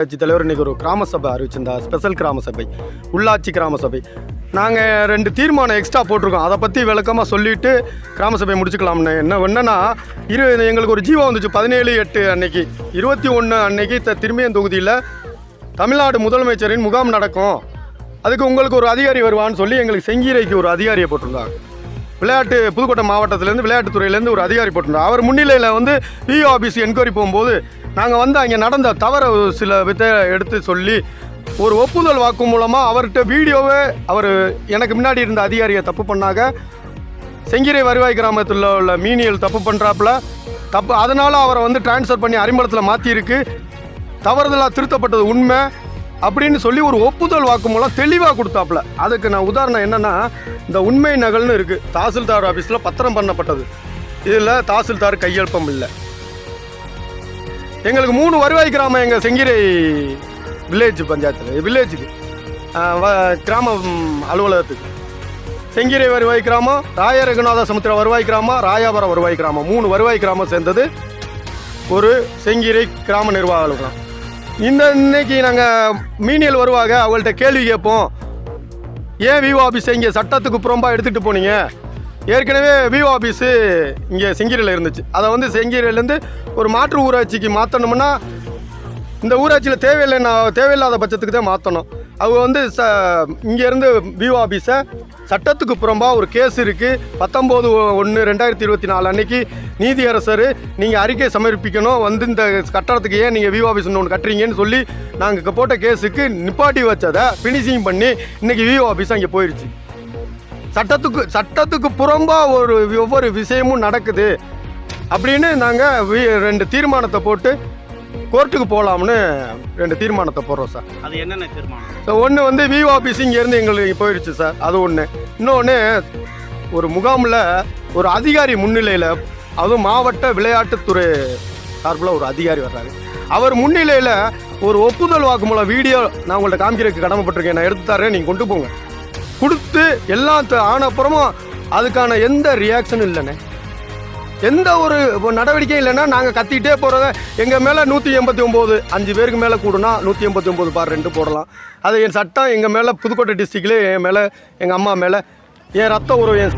கட்சி தலைவர் இன்றைக்கி ஒரு கிராம சபை அறிவிச்சிருந்தா ஸ்பெஷல் கிராம சபை உள்ளாட்சி கிராம சபை. நாங்கள் ரெண்டு தீர்மானம் எக்ஸ்ட்ரா போட்டிருக்கோம். அதை பற்றி விளக்கமாக சொல்லிவிட்டு கிராம சபை முடிச்சுக்கலாம்னு. என்ன ஒன்றுன்னா இரு எங்களுக்கு ஒரு ஜீவம் வந்துச்சு. பதினேழு எட்டு அன்னைக்கு இருபத்தி ஒன்று அன்னைக்கு த திரும்பியன் தொகுதியில் தமிழ்நாடு முதலமைச்சரின் முகாம் நடக்கும். அதுக்கு உங்களுக்கு ஒரு அதிகாரி வருவான்னு சொல்லி எங்களுக்கு செங்கீரைக்கு ஒரு அதிகாரியை போட்டிருந்தாங்க. விளையாட்டு புதுக்கோட்டை மாவட்டத்திலேருந்து விளையாட்டுத்துறையிலேருந்து ஒரு அதிகாரி போட்டிருந்தார். அவர் முன்னிலையில் வந்து இஓ ஆஃபீஸ் என்கொயரி போகும்போது நாங்கள் வந்து அங்கே நடந்த தவற சில வித்தை எடுத்து சொல்லி ஒரு ஒப்புதல் வாக்கு மூலமாக அவர்கிட்ட வீடியோவே அவர் எனக்கு முன்னாடி இருந்த அதிகாரியை தப்பு பண்ணாங்க செங்கிரை வருவாய் கிராமத்தில் உள்ள மீனியல் தப்பு பண்ணுறாப்புல தப்பு அதனால் அவரை வந்து ட்ரான்ஸ்ஃபர் பண்ணி அறிமுகத்தில் மாற்றிருக்கு தவறுதலாக திருத்தப்பட்டது உண்மை. அப்படின்னு சொல்லி ஒரு ஒப்புதல் வாக்குமூலம் தெளிவாக கொடுத்தாப்புல. அதுக்கு நான் உதாரணம் என்னன்னா இந்த உண்மை நகல்னு இருக்குது தாசில்தார் ஆஃபீஸில் பத்திரம் பண்ணப்பட்டது. இதில் தாசில்தார் கையெழுப்பம் இல்லை. எங்களுக்கு மூணு வருவாய் கிராமம் எங்கள் செங்கிரை வில்லேஜ் பஞ்சாயத்தில் வில்லேஜுக்கு கிராமம் அலுவலகத்துக்கு. செங்கிரை வருவாய் கிராமம் ராய ரகுநாத சமுத்திர வருவாய் கிராமம் ராயாபுரம் வருவாய் கிராமம். மூணு வருவாய் கிராமம் சேர்ந்தது. ஒரு செங்கிரை கிராம நிர்வாக அலுவலகம். இந்த இன்னைக்கு நாங்கள் மீனியல் வருவாங்க அவங்கள்ட்ட கேள்வி கேட்போம். ஏன் விவோ ஆஃபீஸ் இங்கே சட்டத்துக்கு புறம்பாக எடுத்துகிட்டு போனீங்க? ஏற்கனவே விவோ ஆஃபீஸு இங்கே செங்கீரில் இருந்துச்சு. அதை வந்து செங்கீரிலேருந்து ஒரு மாற்று ஊராட்சிக்கு மாற்றணும்னா இந்த ஊராட்சியில் தேவையில்லை தேவையில்லாத பட்சத்துக்கு தான் மாற்றணும் அவங்க வந்து ச இங்கேருந்து விஓ ஆஃபீஸை சட்டத்துக்கு புறம்பாக ஒரு கேஸ் இருக்குது பத்தொம்போது ஒன்று ரெண்டாயிரத்தி இருபத்தி நாலு அன்னைக்கு நீதியரசர் நீங்கள் அறிக்கை சமர்ப்பிக்கணும் வந்து இந்த கட்டடத்துக்கு ஏன் நீங்கள் விவோ ஆஃபீஸ் ஒன்று கட்டுறீங்கன்னு சொல்லி நாங்கள் போட்ட கேஸுக்கு நிப்பாட்டி வச்சதை ஃபினிஷிங் பண்ணி இன்றைக்கி விஓ ஆஃபீஸ் அங்கே போயிடுச்சு சட்டத்துக்கு சட்டத்துக்கு புறம்பாக ஒரு ஒவ்வொரு விஷயமும் நடக்குது. அப்படின்னு நாங்கள் ரெண்டு தீர்மானத்தை போட்டு கோர்ட்டுக்கு போகலாம்னு ரெண்டு தீர்மானத்தை போடுறோம் சார். அது என்னென்ன தீர்மானம்? ஸோ ஒன்று வந்து விவோ ஆஃபீஸ் இங்கேருந்து எங்களுக்கு போயிடுச்சு சார். அது ஒன்று இன்னொன்று ஒரு முகாமில் ஒரு அதிகாரி முன்னிலையில் அதுவும் மாவட்ட விளையாட்டுத்துறை சார்பில் ஒரு அதிகாரி வர்றாரு. அவர் முன்னிலையில் ஒரு ஒப்புதல் வாக்குமூலம் வீடியோ நான் உங்கள்ட்ட காமிக்கிறதுக்கு கடமைப்பட்டிருக்கேன். நான் எடுத்து தரேன் நீங்கள் கொண்டு போங்க. கொடுத்து எல்லாம் த- ஆன அப்புறமும் அதுக்கான எந்த ரியாக்ஷனும் இல்லைண்ணே. எந்த ஒரு நடவடிக்கையும் இல்லைன்னா நாங்கள் கத்திக்கிட்டே போகிறத எங்கள் மேலே நூற்றி எண்பத்தி ஒம்பது அஞ்சு பேருக்கு மேலே கூடுனா நூற்றி எண்பத்தி ஒம்பது பார் ரெண்டு போடலாம். அது என் சட்டம் எங்கள் மேலே புதுக்கோட்டை டிஸ்ட்ரிக்ட்லேயே என் மேலே எங்கள் அம்மா மேலே. என் ரத்த உறவு என்